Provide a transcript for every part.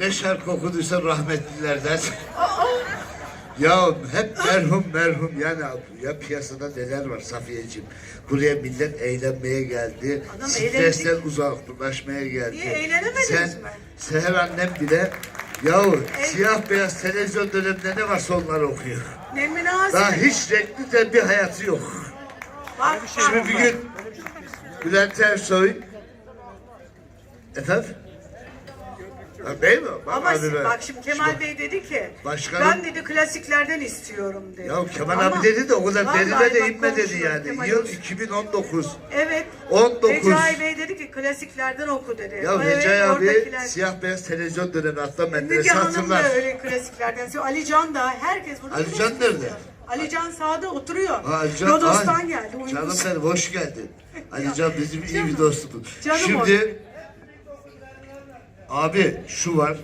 ne şarkı okuduysa rahmetlilerden. ya hep merhum merhum yani ya piyasada neler var Safiyeciğim. Buraya millet eğlenmeye geldi. Adam Stresten eğlendik. uzaklaşmaya geldi. Niye, eğlenemediniz Sen, mi? Seher annem bile yahu siyah beyaz televizyon döneminde ne varsa onları okuyor. Ne münasebet. Daha hiç renkli de bir hayatı yok. Bak, Şimdi bir gün Bülent Ersoy efendim Ha, değil mi? Bak Ama abi be. bak şimdi Kemal Bey dedi ki Başkanım- ben dedi klasiklerden istiyorum dedi. Ya Kemal Ama abi dedi de o kadar vallahi derine de bak inme dedi yani. Kemal Yıl Bey. 2019. Evet. 19. Recai Bey dedi ki klasiklerden oku dedi. Ya Evet, Recai abi oradakiler- siyah beyaz televizyon dönemi hatta Müge Menderes'i Hanım hatırlar. da öyle klasiklerden. söylüyor. Ali Can da herkes burada. Ali Can nerede? Ali Can sağda oturuyor. Ha, Ali Can- Rodos'tan Ay, geldi. uyumuş. Canım benim hoş geldin. Ali Can bizim iyi bir dostumuz. Canım Şimdi abi şu var.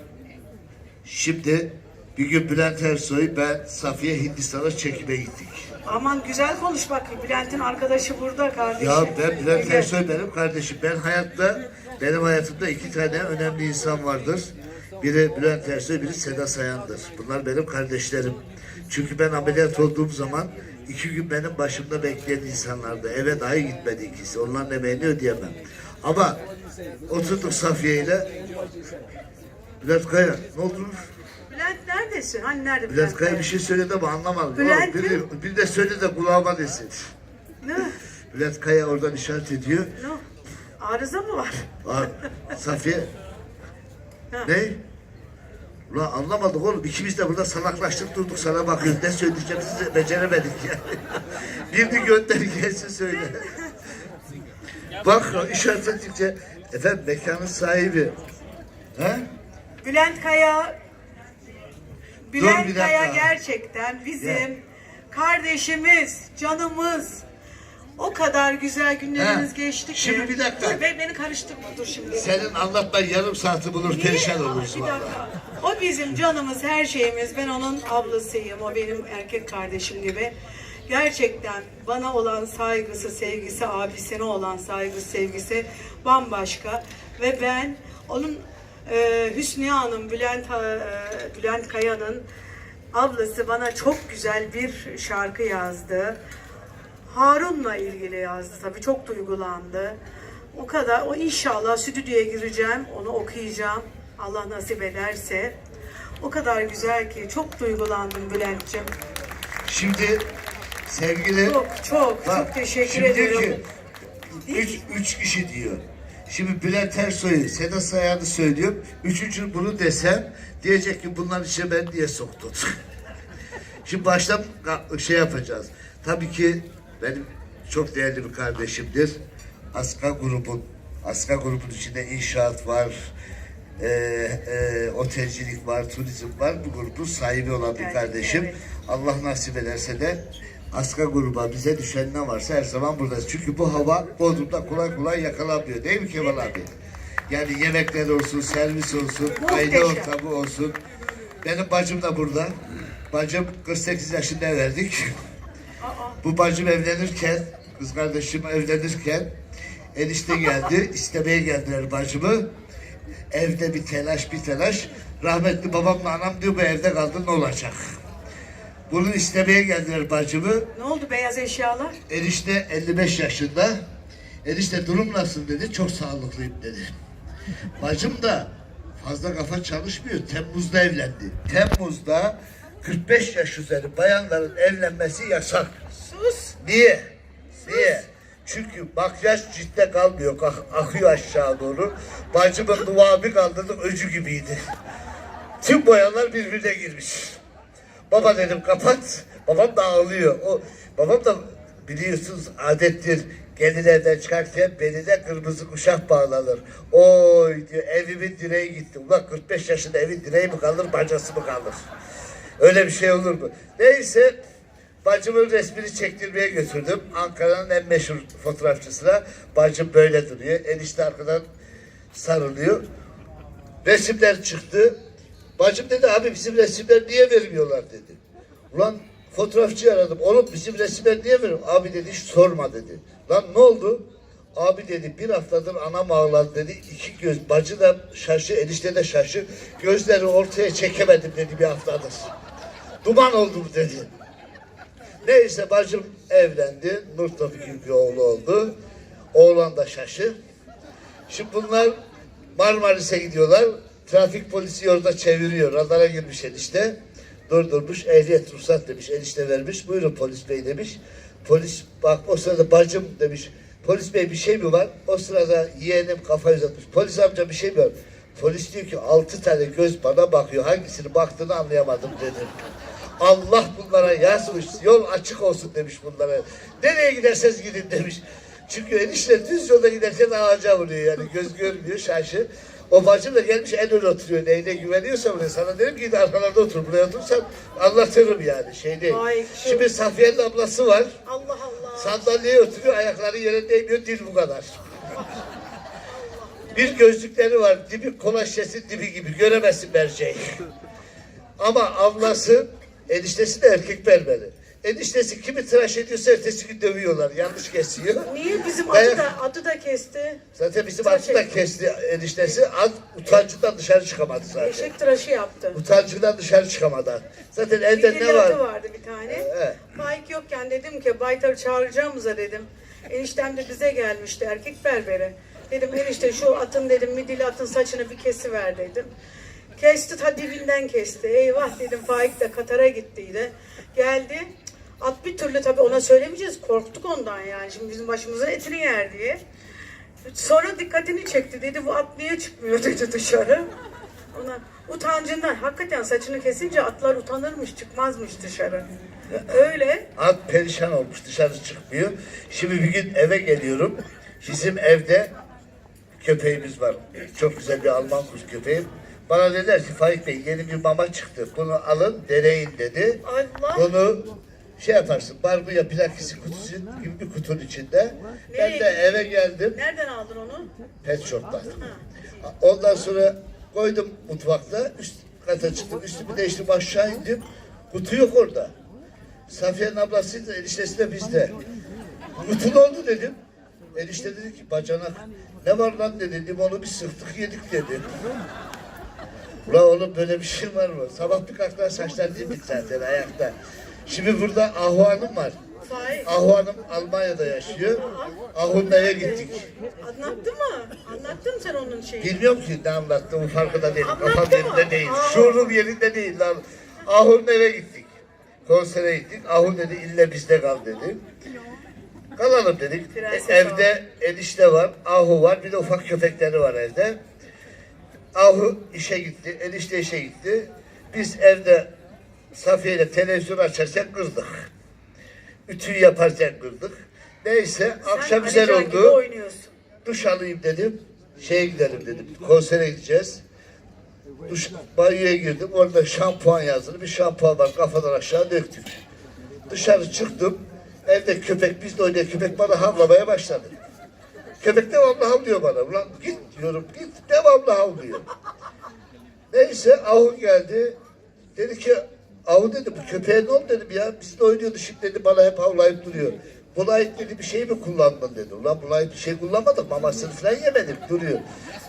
Şimdi bir gün Bülent Ersoy ben Safiye Hindistan'a çekime gittik. Aman güzel konuş bak. Bülent'in arkadaşı burada kardeşi. Ya ben Bülent. Ersoy benim kardeşim. Ben hayatta, benim hayatımda iki tane önemli insan vardır. Biri Bülent Ersoy, biri Seda Sayan'dır. Bunlar benim kardeşlerim. Çünkü ben ameliyat olduğum zaman iki gün benim başımda bekleyen insanlardı. Eve dahi gitmedi ikisi. Onların emeğini ödeyemem. Ama oturduk Safiye ile Bülent Kaya ne oldu? Bülent neredesin? Hani nerede Bülent Kaya bir şey söyledi ama anlamadım. Bülent'im- Biri, bir de söyle de kulağıma desin. Ne? Bülent Kaya oradan işaret ediyor. Ne? Arıza mı var? Aa, Safiye. ne? Ulan anlamadık oğlum. İkimiz de burada salaklaştık durduk sana bakıyoruz. Ne söyleyeceğimizi beceremedik yani. Birini gönder gelsin söyle. Bak işaret ettikçe efendim mekanın sahibi. He? Bülent Kaya bir Bülent dakika. Kaya gerçekten bizim Gel. kardeşimiz, canımız. O kadar güzel günlerimiz He. geçti ki. Şimdi bir dakika. Dur, be- beni karıştırma dur şimdi. Senin anlatman yarım saati bulur Niye? perişan Aa, oluruz bir valla. dakika. O bizim canımız, her şeyimiz. Ben onun ablasıyım. O benim erkek kardeşim gibi. Gerçekten bana olan saygısı, sevgisi, abisine olan saygısı, sevgisi bambaşka. Ve ben onun e, Hüsniye Hanım, Bülent, e, Bülent Kaya'nın ablası bana çok güzel bir şarkı yazdı. Harun'la ilgili yazdı tabii çok duygulandı. O kadar o inşallah stüdyoya gireceğim onu okuyacağım Allah nasip ederse. O kadar güzel ki çok duygulandım Bülent'ciğim. Şimdi sevgili Çok çok Bak, çok teşekkür ediyorum. Ki, üç, üç kişi diyor. Şimdi Bülent Ersoy'u, Seda Sayan'ı söylüyorum. Üçüncü bunu desem diyecek ki bunların içine ben diye soktum. Şimdi baştan şey yapacağız. Tabii ki benim çok değerli bir kardeşimdir. Aska grubun, Aska grubun içinde inşaat var, e, e, otelcilik var, turizm var. Bu grubun sahibi olan bir kardeşim. Allah nasip ederse de Aska gruba bize düşen ne varsa her zaman buradayız. Çünkü bu hava Bodrum'da kolay kolay yakalanmıyor. Değil mi Kemal abi? Yani yemekler olsun, servis olsun, aile Muhteşem. ortamı olsun. Benim bacım da burada. Bacım 48 yaşında verdik. Bu bacım evlenirken, kız kardeşim evlenirken enişte geldi, istemeye geldiler bacımı. Evde bir telaş, bir telaş. Rahmetli babamla anam diyor bu evde kaldı ne olacak? Bunu istemeye geldiler bacımı. Ne oldu beyaz eşyalar? Enişte 55 yaşında. Enişte durum nasıl dedi. Çok sağlıklıyım dedi. Bacım da fazla kafa çalışmıyor. Temmuz'da evlendi. Temmuz'da 45 yaş üzeri bayanların evlenmesi yasak. Sus. Niye? Niye? Çünkü makyaj ciltte kalmıyor. ak- akıyor aşağı doğru. Bacımın duvağı bir kaldırdım öcü gibiydi. Tüm boyalar birbirine girmiş. Baba dedim kapat. Babam da ağlıyor. O, babam da biliyorsunuz adettir. Gelin evden çıkarken beline kırmızı kuşak bağlanır. Oy diyor evimin direği gitti. Ulan 45 yaşında evin direği mi kalır bacası mı kalır? Öyle bir şey olur mu? Neyse bacımın resmini çektirmeye götürdüm. Ankara'nın en meşhur fotoğrafçısına. Bacım böyle duruyor. Enişte arkadan sarılıyor. Resimler çıktı. Bacım dedi abi bizim resimler niye vermiyorlar dedi. Ulan fotoğrafçı aradım. Oğlum bizim resimler niye vermiyor? Abi dedi hiç sorma dedi. Lan ne oldu? Abi dedi bir haftadır anam ağladı dedi. İki göz bacı da şaşı enişte de şaşı. Gözleri ortaya çekemedim dedi bir haftadır. Duman oldum dedi. Neyse bacım evlendi. Nur Topik gibi bir oğlu oldu. Oğlan da şaşı. Şimdi bunlar Marmaris'e gidiyorlar. Trafik polisi yolda çeviriyor. Radara girmiş enişte. Durdurmuş. Ehliyet ruhsat demiş. Enişte vermiş. Buyurun polis bey demiş. Polis bak o sırada bacım demiş. Polis bey bir şey mi var? O sırada yeğenim kafayı uzatmış. Polis amca bir şey mi var? Polis diyor ki altı tane göz bana bakıyor. Hangisini baktığını anlayamadım dedi. Allah bunlara yazmış. Yol açık olsun demiş bunlara. Nereye giderseniz gidin demiş. Çünkü enişte düz yolda giderken ağaca vuruyor yani. Göz görmüyor şaşı. O bacım da gelmiş en öne oturuyor. Neyine güveniyorsa buraya. Sana dedim ki arkalarda otur. Buraya otursan anlatırım yani. Şey değil. Ay, şu- Şimdi Safiye'nin ablası var. Allah Allah. Sandalyeye oturuyor. Ayakları yere değmiyor. Dil bu kadar. Bir gözlükleri var. Dibi kola şişesi dibi gibi. Göremezsin merceği. Ama ablası eniştesi de erkek berberi. Eniştesi kimi tıraş ediyorsa ertesi gün dövüyorlar. Yanlış kesiyor. Niye bizim Dayak- adı da, adı da kesti? Zaten bizim Tıraş atı da kesti eniştesi. At utancından dışarı çıkamadı zaten. Eşek tıraşı yaptı. Utancından dışarı çıkamadı. Zaten Bir ne var? atı vardı bir tane. Evet. Faik yokken dedim ki Baytar'ı çağıracağımıza dedim. Eniştem de bize gelmişti erkek berbere. Dedim enişte şu atın dedim midilli atın saçını bir kesiver dedim. Kesti ta dibinden kesti. Eyvah dedim Faik de Katar'a gittiydi. Geldi. At bir türlü tabii ona söylemeyeceğiz. Korktuk ondan yani. Şimdi bizim başımızın etini yer diye. Sonra dikkatini çekti. Dedi bu at niye çıkmıyor dedi dışarı. Ona utancından hakikaten saçını kesince atlar utanırmış çıkmazmış dışarı. Öyle. At perişan olmuş dışarı çıkmıyor. Şimdi bir gün eve geliyorum. Bizim evde köpeğimiz var. Çok güzel bir Alman kuş köpeğim. Bana dediler ki Faik Bey yeni bir mama çıktı. Bunu alın deneyin dedi. Allah. Bunu şey yaparsın barbunya plakisi kutusu gibi bir kutunun içinde. Ben de eve geldim. Nereden aldın onu? Pet shop'tan. Ondan sonra koydum mutfakta. Üst kata çıktım. Üstümü değiştim aşağı indim. Kutu yok orada. Safiye'nin ablası da eniştesi de bizde. Kutu ne oldu dedim. Enişte dedi ki bacanak ne var lan dedi. Limonu bir sıktık yedik dedi. Ulan oğlum böyle bir şey var mı? Sabah bir kalktılar saçlar değil mi zaten ayakta. Şimdi burada Ahu Hanım var. Hanım Almanya'da yaşıyor. Ahu'nun eve gittik. Anlattı mı? Anlattın sen onun şeyini? Bilmiyorum ki ne anlattığımı farkında değilim. Anlattı Kafam mı? yerinde değil. Aa. Şuurum yerinde değil lan. Ahur'un eve gittik. Konsere gittik. Ahur dedi ille bizde kal dedi. Kalalım dedik. Prenses E, evde enişte var, Ahu var, bir de ufak köpekleri var evde. Ahu işe gitti, enişte işe gitti. Biz evde Safiye ile televizyon açarken kırdık. Ütüyü yaparken kırdık. Neyse akşam Sen güzel Can gibi oldu duş alayım dedim. Şeye gidelim dedim. Konsere gideceğiz. Duş, banyoya girdim. Orada şampuan yazılı bir şampuan var. Kafadan aşağı döktük. Dışarı çıktım. Evde köpek biz de oynayan köpek bana havlamaya başladı. Köpek devamlı havlıyor bana. Ulan git diyorum git devamlı havlıyor. Neyse Ahu geldi. Dedi ki Ahu dedi bu köpeğe ne oldu dedim ya. Biz de oynuyordu şimdi dedi bana hep havlayıp duruyor. Ait dedi bir şey mi kullandın dedi. Ulan ait bir şey kullanmadım. Mamasını falan yemedim duruyor.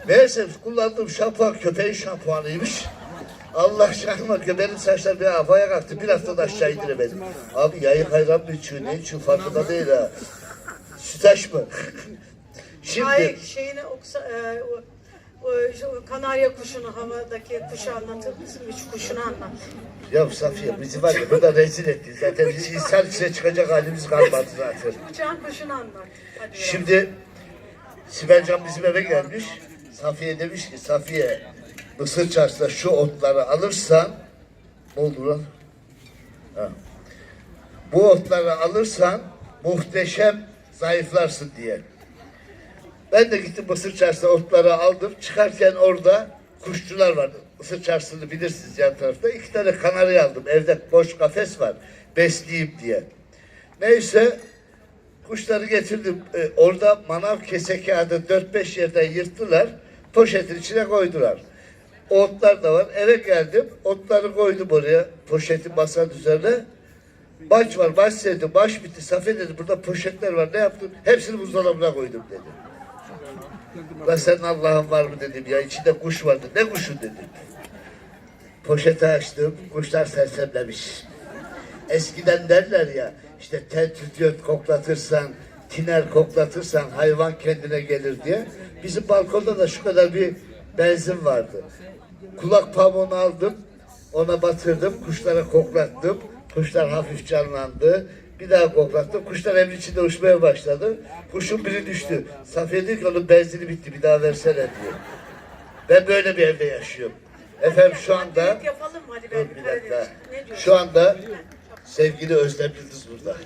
Meğerse kullandığım şampuan köpeğin şampuanıymış. Allah şahıma ki benim saçlar bir havaya kalktı. Bir hafta da aşağı indiremedim. Abi yayık ayran mı içiyor ne içiyor farkında değil ha. Sütaş mı? Şimdi Faik şeyini oksa, e, kanarya kuşunu havadaki kuşu anlatır mısın? Üç kuşunu anlat. Ya Safiye bizi var ya burada rezil etti. Zaten biz insan içine çıkacak halimiz kalmadı zaten. Uçağın kuşunu anlat. Hadi. Şimdi Sibel Can bizim eve gelmiş. Safiye demiş ki Safiye Mısır çarşısında şu otları alırsan ne oldu lan? Ha. Bu otları alırsan muhteşem zayıflarsın diye. Ben de gittim Mısır çarşısına otları aldım. Çıkarken orada kuşçular vardı. Mısır çarşısını bilirsiniz yan tarafta. İki tane kanarya aldım. Evde boş kafes var. Besleyeyim diye. Neyse Kuşları getirdim. Ee, orada manav kese kağıdı 4-5 yerden yırttılar. Poşetin içine koydular. Otlar da var. Eve geldim. Otları koydum oraya. Poşetin masanın üzerine. Baş var, baş sevdi, baş bitti. Safiye dedi, burada poşetler var, ne yaptın? Hepsini buzdolabına koydum dedi. Lan senin Allah'ın var mı dedim ya, içinde kuş vardı. Ne kuşu dedim. Poşeti açtım, kuşlar sersemlemiş. Eskiden derler ya, işte tel tütüyor koklatırsan, tiner koklatırsan hayvan kendine gelir diye. Bizim balkonda da şu kadar bir benzin vardı. Kulak pamuğunu aldım, ona batırdım, kuşlara koklattım. Kuşlar hafif canlandı. Bir daha koklattım. Kuşlar evin içinde uçmaya başladı. Kuşun biri düştü. Safiye dedi ki onun benzini bitti bir daha versene diyor. Ben böyle bir evde yaşıyorum. Efendim şu anda yapalım hadi ben bir dakika. Şu anda sevgili Özlem Yıldız burada.